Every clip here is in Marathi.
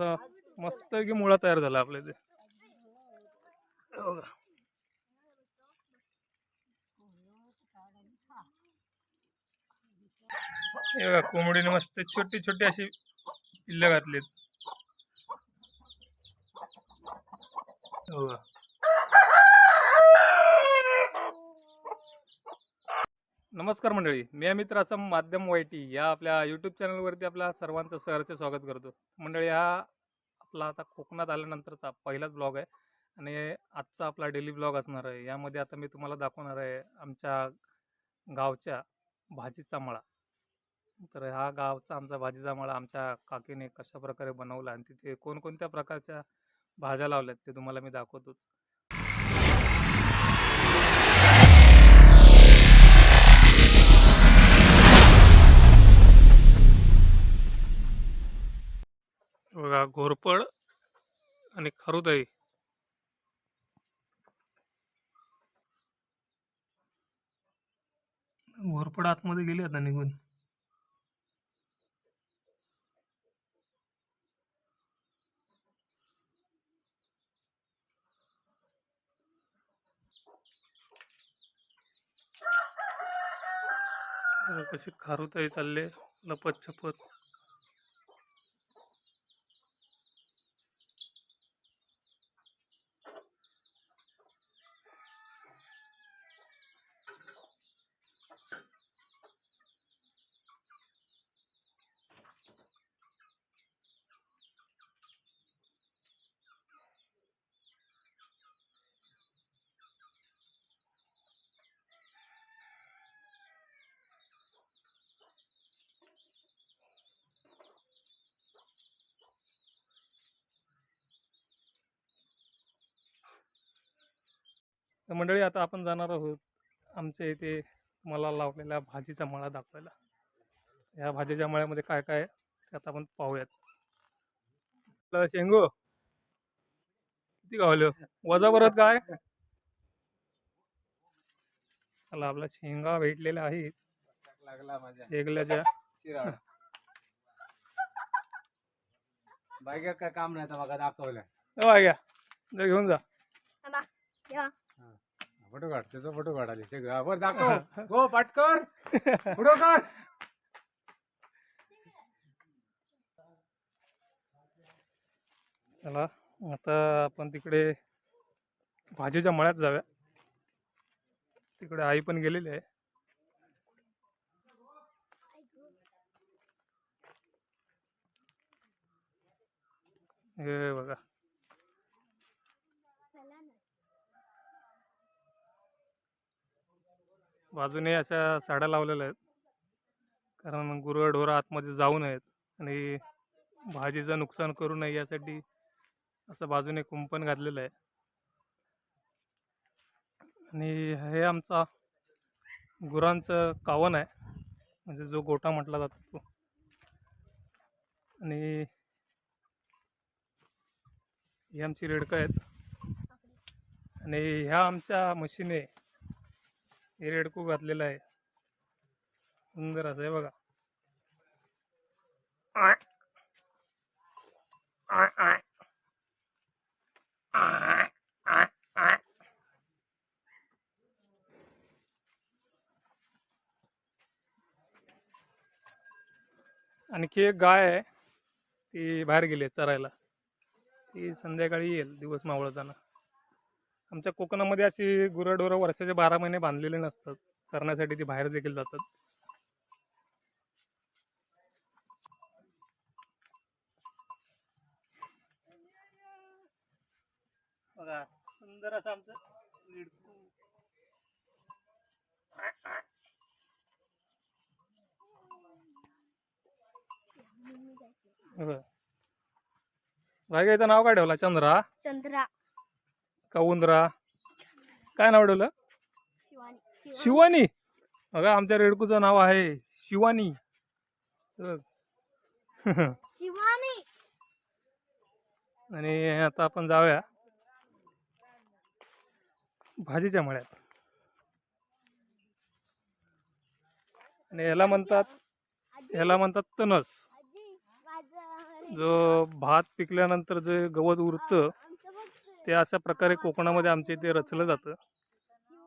असा मस्त की मुळा तयार झाला आपल्या इथे बघा. हे बघा कोंबडीने मस्त छोटी छोटी अशी पिल्ल घातलीत. हे नमस्कार मंडळी मी अमित रासम माध्यम वायटी या आपल्या यूट्यूब चॅनलवरती आपल्या सर्वांचं सहर्ष स्वागत करतो. मंडळी हा आपला आता कोकणात आल्यानंतरचा पहिलाच ब्लॉग आहे आणि आजचा आपला डेली ब्लॉग असणार आहे. यामध्ये आता मी तुम्हाला दाखवणार आहे आमच्या गावच्या भाजीचा मळा. तर हा गावचा आमचा भाजीचा मळा आमच्या काकीने कशा प्रकारे बनवला आणि तिथे कोणकोणत्या प्रकारच्या भाज्या लावल्यात ते तुम्हाला मी दाखवतोच. घोरपड आणि खारुदाई घोरपड आतमध्ये गेली आता निघून. कशी खारुताई चालले लपत छपत. तर मंडळी आता आपण जाणार आहोत आमच्या इथे मला लावलेल्या भाजीचा मळा दाखवायला. या भाजीच्या मळ्यामध्ये काय काय आहे ते आता आपण पाहूयात. आपलं शेंगो. किती गावलं वजा परत काय? चला आपला शेंगा भेटलेल्या आहेत. लागला माझ्या. शेगल्याच्या. काय काम नाही तर बघा दाखवलं. हो आहे घेऊन जा. फोटो काढ त्याचा फोटो काढाले सगळं बरं दाखव. हो. पाटकर फोटो काढ. चला आता आपण तिकडे भाजीच्या मळ्यात जाऊया. तिकडे आई पण गेलेली आहे. हे बघा. बाजूने अशा साड्या लावलेल्या आहेत. कारण गुरं ढोरं आतमध्ये जाऊ नयेत आणि भाजीचं नुकसान करू नये यासाठी असं बाजूने कुंपण घातलेलं आहे. आणि हे आमचा गुरांचं कावन आहे. म्हणजे जो गोटा म्हटला जातो तो. आणि ही आमची रेडकं आहेत. आणि ह्या आमच्या मशीने हे रेडकू घातलेलं आहे सुंदर असं आहे बघा आय. आय, आय. आय, आय, आय. आणखी एक गाय आहे ती बाहेर गेली आहे चरायला ती संध्याकाळी येईल दिवस मावळताना आमच्या कोकणामध्ये अशी गुरंढोरं वर्षाचे बारा महिने बांधलेले नसतात. चरण्यासाठी ती बाहेर देखील जातात. बघा सुंदर असं आमचं नाव काय ठेवला? चंद्रा? चंद्रा. का उंदरा? काय नाव ठेवलं? शिवानी. बघा आमच्या रेडकूचं नाव आहे शिवानी. आणि आता आपण जाऊया भाजीच्या मळ्यात. आणि याला म्हणतात याला म्हणतात माझं जो भात पिकल्यानंतर जे गवत उरतं ते अशा प्रकारे कोकणामध्ये आमच्या इथे रचलं जातं.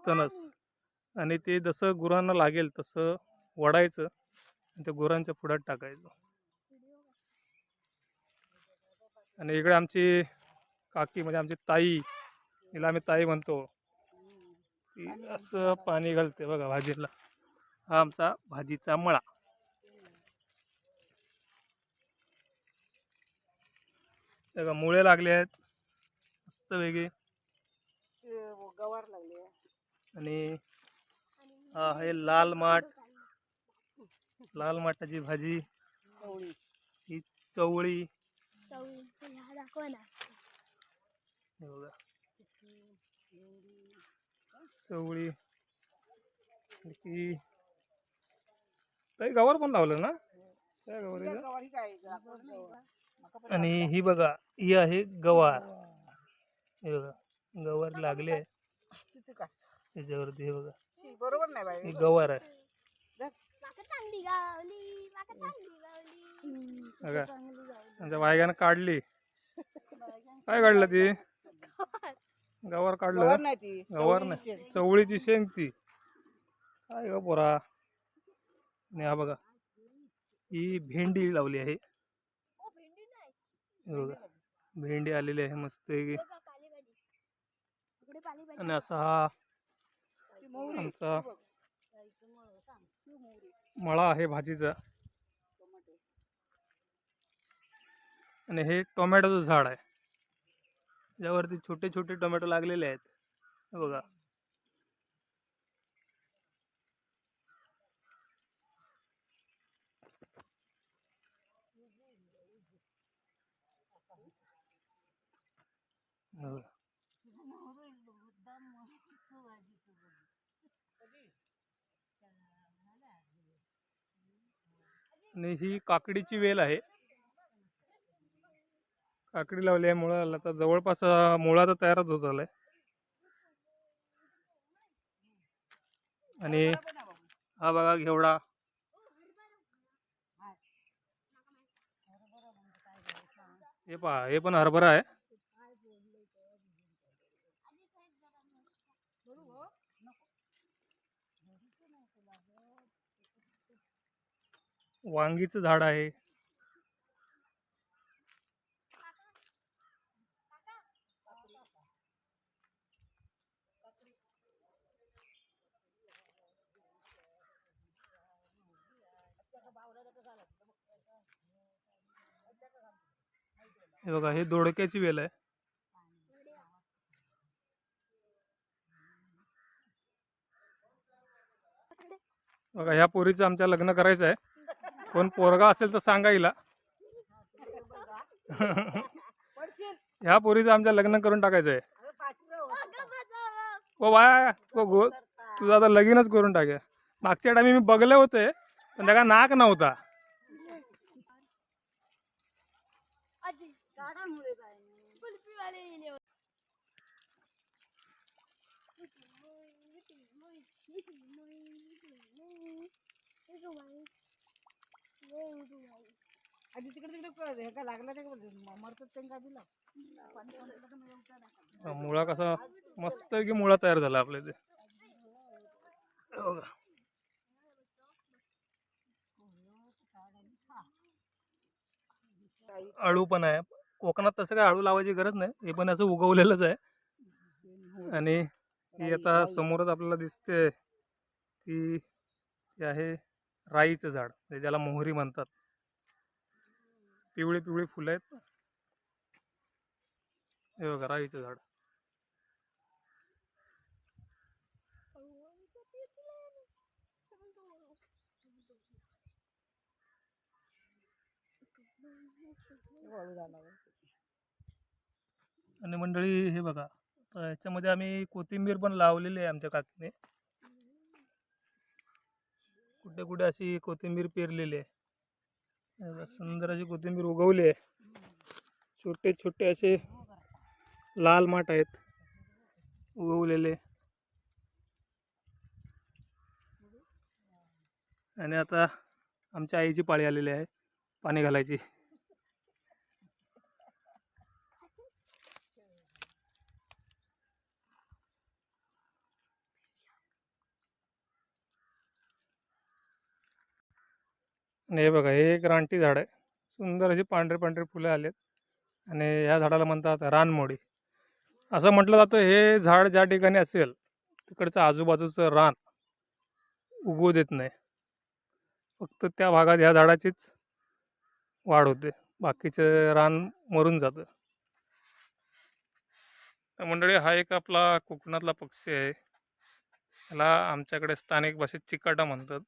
तणस. आणि ते जसं गुरांना लागेल तसं वडायचं आणि ते गुरांच्या पुढ्यात टाकायचं. आणि इकडे आमची काकी म्हणजे आमची ताई हिला आम्ही ताई म्हणतो. ती असं पाणी घालते बघा भाजीला. हा आमचा भाजीचा मळा. बघा मुळे लागले आहेत. मस्त वेगळे. गवार लागले. आणि हा आहे लाल माठ. लाल माठाची भाजी. ही चवळी. बघा. चवळी. काही गवार पण लावलं ना? काय गवार आहे का? गवारी काय आपण गवार. आणि ही बघा ही आहे गवार. हे बघा गवार लागले आहे. त्याच्यावरती हे बघा. बरोबर नाही बाई ही गवार आहे. बघा त्यांच्या वायगानं काढली. काय काढलं ती? गवार. काढलं? गवार नाही ती गवार नाही. चवळीची शेंग ती. काय ग पोरा? आणि हा बघा ही भेंडी लावली आहे. ओ भेंडी नाही. हे बघा भेंडी आलेली आहे मस्त हे बघा, पालेभाजी इकडे पालेभाजी आणि असा हा. आमचा मळा आहे भाजीचा. आणि हे टोमॅटोचं झाड आहे. ज्यावरती छोटे छोटे टोमॅटो लागलेले आहेत. हे बघा. हे बघा. आणि ही काकडीची वेल आहे. काकडी लावली आहे मुळाला आता जवळपास मुळा तर तयारच होत आलाय आणि हा बघा घेवडा. हे पहा हे पण हरभरा आहे. वांगीचं झाड आहे. हे बघा हे दोडक्याची वेल आहे. बघा ह्या पोरीचं आमच्या लग्न करायचं आहे. कोण पोरगा असेल तर सांगा हिला. ह्या पोरीचं आमच्या लग्न करून टाकायचं आहे राहू. ओ बाय ओ गो तुझं आता लगीनच करून टाके. मागच्या टाइमी मी बघले होते पण त्याला नाक नव्हता आजी झाडामुळे काय कुल्फीवाले येले होते. आधी तिकडे तिकडे हे ते मरतात त्यांना दिला? मुळा कसा मस्त की मुळा तयार झाला आपल्या इथे? अळू पण आहे. कोकणात तसं काय अळू लावायची गरज नाही. हे पण असं उगवलेलंच आहे. आणि ही आता समोरच आपल्याला दिसते. की ती आहे राईचं झाड म्हणजे ज्याला मोहरी म्हणतात. पिवळे पिवळे फुलं आहेत. हे बघा राईचं झाड. आणि मंडळी हे बघा याच्यामध्ये आम्ही कोथिंबीर पण लावलेली आहे आमच्या काकीने. कुठे कुठे अशी कोथिंबीर पेरलेली आहे. सुंदर अशी कोथिंबीर उगवली आहे. छोटे छोटे असे लाल माठ आहेत. उगवलेले. आणि आता आमच्या आईची पाळी आलेली आहे. पाणी घालायची. आणि हे बघा हे एक रानटी झाड आहे. सुंदर अशी पांढरे पांढरे फुलं आलेत. आणि या झाडाला म्हणतात रानमोडी. असं म्हटलं जातं हे झाड ज्या ठिकाणी असेल तिकडचं आजूबाजूचं रान उगवू देत नाही. फक्त त्या भागात ह्या झाडाचीच वाढ होते. बाकीचं रान मरून जातं. तर मंडळी हा एक आपला कोकणातला पक्षी आहे. याला आमच्याकडे स्थानिक भाषेत चिकाटा म्हणतात.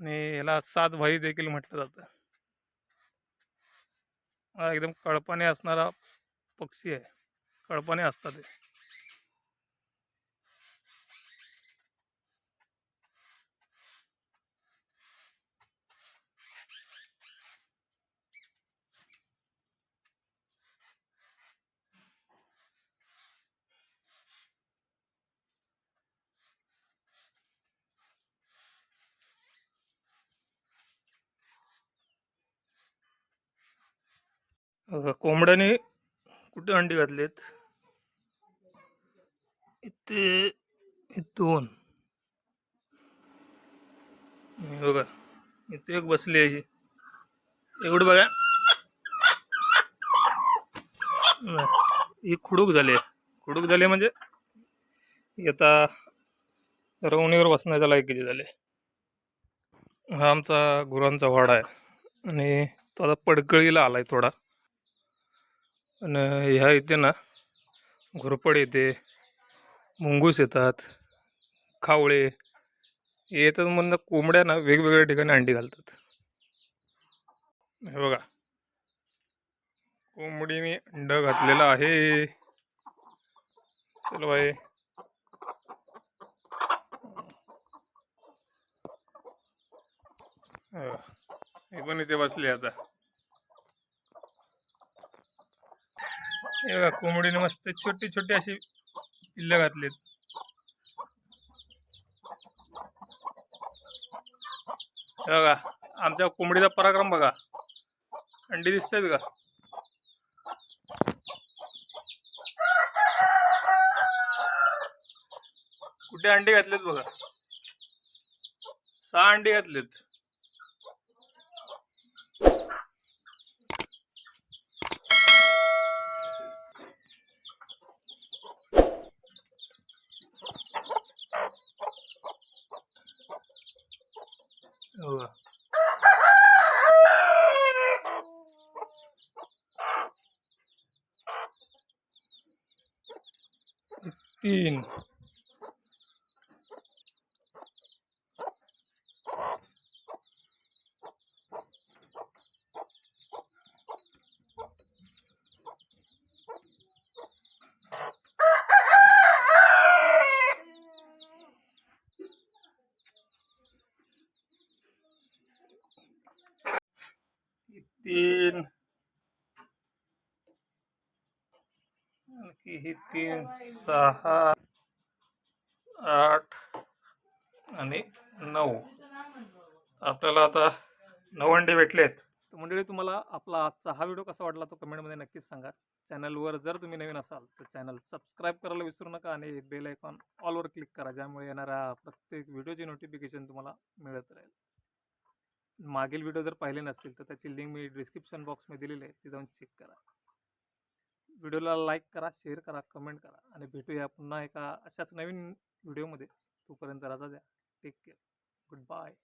आणि याला सात भाई देखील म्हटलं जातं. हा एकदम कळपाने असणारा पक्षी आहे. कळपाने असतात ते. कोंबड्याने कुठे अंडी घातलेत? इथे हे दोन. बघा इथे एक बसली आहे ही. एवढं बघा. ही खुडूक झाली आहे. खुडूक झाली म्हणजे येता आता रवणीवर बसण्याच्या लायकीची झाले हा आमचा गुरांचा वाडा आहे. आणि तो आता पडकळीला आला आहे थोडा. आणि ह्या इथे ना घोरपड येते मुंगूस येतात खावळे हे येतात म्हणून कोंबड्या ना वेगवेगळ्या ठिकाणी अंडी घालतात. हे बघा कोंबडीने अंड घातलेलं आहे. चल बाई. हे पण इथे बसले आता. हे बघा कोंबडीने मस्त छोटी छोटी अशी पिल्लं घातलीत. हे बघा आमच्या कोंबडीचा पराक्रम बघा. अंडी दिसतात का? कुठे अंडी घातलेत बघा? सहा अंडी घातलेत. हे बघा तीन तीन आणखी ही तीन सहा आठ आणि नऊ. आपल्याला आता नऊ अंडे भेटलेत. मंडळी तुम्हाला आपला आजचा हा व्हिडिओ कसा वाटला तो कमेंटमध्ये नक्कीच सांगा. चॅनलवर जर तुम्ही नवीन असाल तर चॅनल सबस्क्राईब करायला विसरू नका आणि बेल आयकॉन ऑलवर क्लिक करा ज्यामुळे येणाऱ्या प्रत्येक व्हिडिओची नोटिफिकेशन तुम्हाला मिळत राहील. मागील व्हिडिओ जर पाहिले नसतील तर त्याची लिंक मी डिस्क्रिप्शन बॉक्समध्ये दिलेली आहे ती जाऊन चेक करा. व्हिडिओला लाईक करा शेअर करा कमेंट करा आणि भेटूया पुन्हा एका अशाच नवीन व्हिडिओमध्ये. तोपर्यंत रजा द्या. Take care. Good bye.